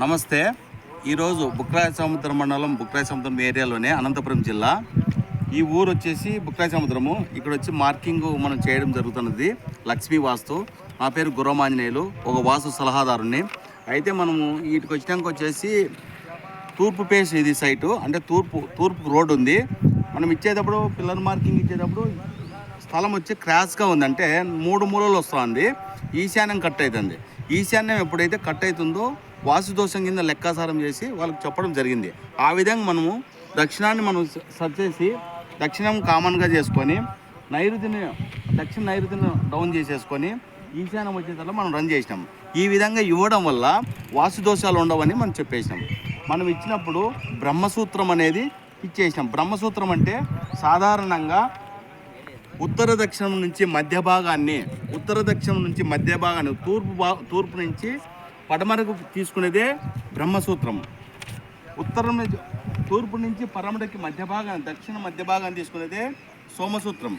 నమస్తే. ఈరోజు బుక్రాయ సముద్రం మండలం బుక్రాయ సముద్రం ఏరియాలోనే అనంతపురం జిల్లా. ఈ ఊరు వచ్చేసి బుక్రాయ సముద్రము. ఇక్కడ వచ్చి మార్కింగ్ మనం చేయడం జరుగుతున్నది. లక్ష్మీ వాస్తు. నా పేరు గుర్రమాంజనేయులు. ఒక వాస్తు సలహాదారుని అయితే మనము వీటికి వచ్చినాక వచ్చేసి తూర్పు పేస్ ఇది సైటు. అంటే తూర్పు తూర్పు రోడ్ ఉంది. మనం ఇచ్చేటప్పుడు పిల్లర్ మార్కింగ్ ఇచ్చేటప్పుడు స్థలం వచ్చి క్రాస్గా ఉందంటే మూడు మూలలు వస్తుంది. ఈశాన్యం కట్ అవుతుంది. ఈశాన్యం ఎప్పుడైతే కట్ అవుతుందో వాసు దోషం కింద లెక్కాసారం చేసి వాళ్ళకి చెప్పడం జరిగింది. ఆ విధంగా మనము దక్షిణాన్ని మనం సర్చ్ చేసి దక్షిణం కామన్గా చేసుకొని నైరుతిని దక్షిణ నైరుతిని డౌన్ చేసేసుకొని ఈశాన్యం వచ్చేసరికి మనం రన్ చేసినాం. ఈ విధంగా ఇవ్వడం వల్ల వాసు దోషాలు ఉండవని మనం చెప్పేసినాం. మనం ఇచ్చినప్పుడు బ్రహ్మసూత్రం అనేది ఇచ్చేసినాం. బ్రహ్మసూత్రం అంటే సాధారణంగా ఉత్తర దక్షిణం నుంచి మధ్య భాగాన్ని ఉత్తర దక్షిణం నుంచి మధ్య భాగాన్ని తూర్పు భా తూర్పు నుంచి పడమరకు తీసుకునేదే బ్రహ్మసూత్రం. ఉత్తరం నుంచి తూర్పు నుంచి పరమడకి మధ్య భాగాన్ని దక్షిణ మధ్య భాగాన్ని తీసుకునేదే సోమసూత్రం.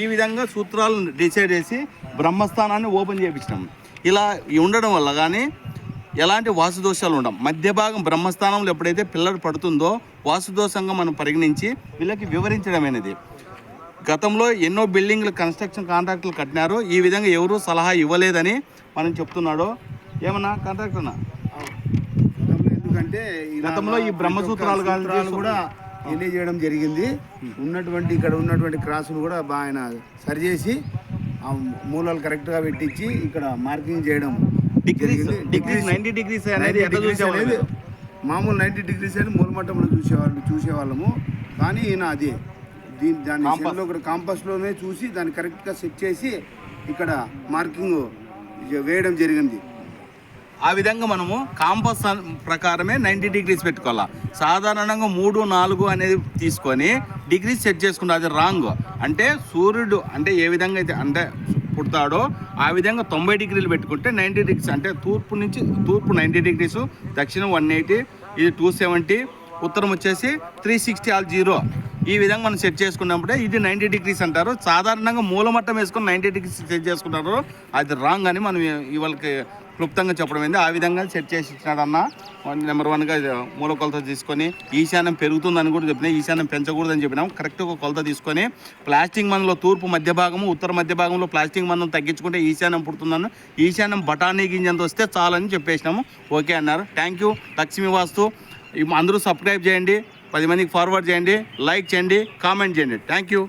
ఈ విధంగా సూత్రాలను డిసైడ్ చేసి బ్రహ్మస్థానాన్ని ఓపెన్ చేయించినాం ఇలా ఉండడం వల్ల కానీ ఎలాంటి వాసుదోషాలు ఉండవు. మధ్య భాగం బ్రహ్మస్థానంలో ఎప్పుడైతే పిల్లలు పడుతుందో వాసుదోషంగా మనం పరిగణించి వీళ్ళకి వివరించడమైనది గతంలో ఎన్నో బిల్డింగ్లు కన్స్ట్రక్షన్ కాంట్రాక్టులు కట్టినారు. ఈ విధంగా ఎవరూ సలహా ఇవ్వలేదని మనం చెప్తున్నాడు. ఏమన్నా కాంట్రాక్ట్ అన్నా గతంలో ఎందుకంటే గతంలో ఈ బ్రహ్మసూత్రాలు కూడా ఎన్ని చేయడం జరిగింది ఉన్నటువంటి ఇక్కడ ఉన్నటువంటి క్రాసులు కూడా బాగా ఆయన సరిచేసి ఆ మూలాలు కరెక్ట్గా పెట్టించి ఇక్కడ మార్కింగ్ చేయడం డిగ్రీస్ జరిగింది. డిగ్రీస్ నైంటీ డిగ్రీస్ అనేది 90 ఎట్లా డిగ్రీస్ చూసేవాళ్ళు అనేది మామూలు నైంటీ డిగ్రీస్ అని మూలమట్టంలో చూసేవాళ్ళు చూసేవాళ్ళము కానీ ఈయన అది దీని దాని. సెల్లో ఇక్కడ కాంపస్లోనే చూసి దాన్ని కరెక్ట్గా సెట్ చేసి ఇక్కడ మార్కింగ్ వేయడం జరిగింది ఆ విధంగా మనము కాంపస్ ప్రకారమే నైంటీ డిగ్రీస్ పెట్టుకోవాలా. సాధారణంగా మూడు నాలుగు అనేది తీసుకొని డిగ్రీస్ సెట్ చేసుకుంటే అది రాంగ్. అంటే సూర్యుడు అంటే ఏ విధంగా అయితే అంటే పుడతాడో ఆ విధంగా తొంభై డిగ్రీలు పెట్టుకుంటే నైంటీ డిగ్రీస్. అంటే తూర్పు నుంచి తూర్పు నైంటీ డిగ్రీస్ దక్షిణం వన్ ఎయిటీ ఇది టూ సెవెంటీ ఉత్తరం వచ్చేసి త్రీ సిక్స్టీ ఆల్ జీరో. ఈ విధంగా మనం సెట్ చేసుకున్నప్పుడే ఇది నైంటీ డిగ్రీస్ అంటారు. సాధారణంగా మూలమట్టం వేసుకొని నైంటీ డిగ్రీస్ సెట్ చేసుకుంటారు అది రాంగ్ అని మనం ఇవాళకి క్లుప్తంగా చెప్పడం ఏంది? ఆ విధంగా సెట్ చేసి ఇచ్చినాడన్న. నెంబర్ వన్గా మూల కొలత తీసుకొని ఈశాన్యం పెరుగుతుందని కూడా చెప్పినా ఈశాన్యం పెంచకూడదని చెప్పినాం కరెక్ట్ ఒక కొలత తీసుకొని ప్లాస్టిక్ మందులో తూర్పు మధ్య భాగము ఉత్తర మధ్య భాగంలో ప్లాస్టిక్ మందం తగ్గించుకుంటే ఈశాన్యం పుడుతుందని ఈశాన్యం బఠానీ గింజంత వస్తే చాలని చెప్పేసినాము. ఓకే అన్నారు. Thank you Lakshmi Vastu. అందరూ సబ్స్క్రైబ్ చేయండి. పది మందికి ఫార్వర్డ్ చేయండి. లైక్ చేయండి. కామెంట్ చేయండి. Thank you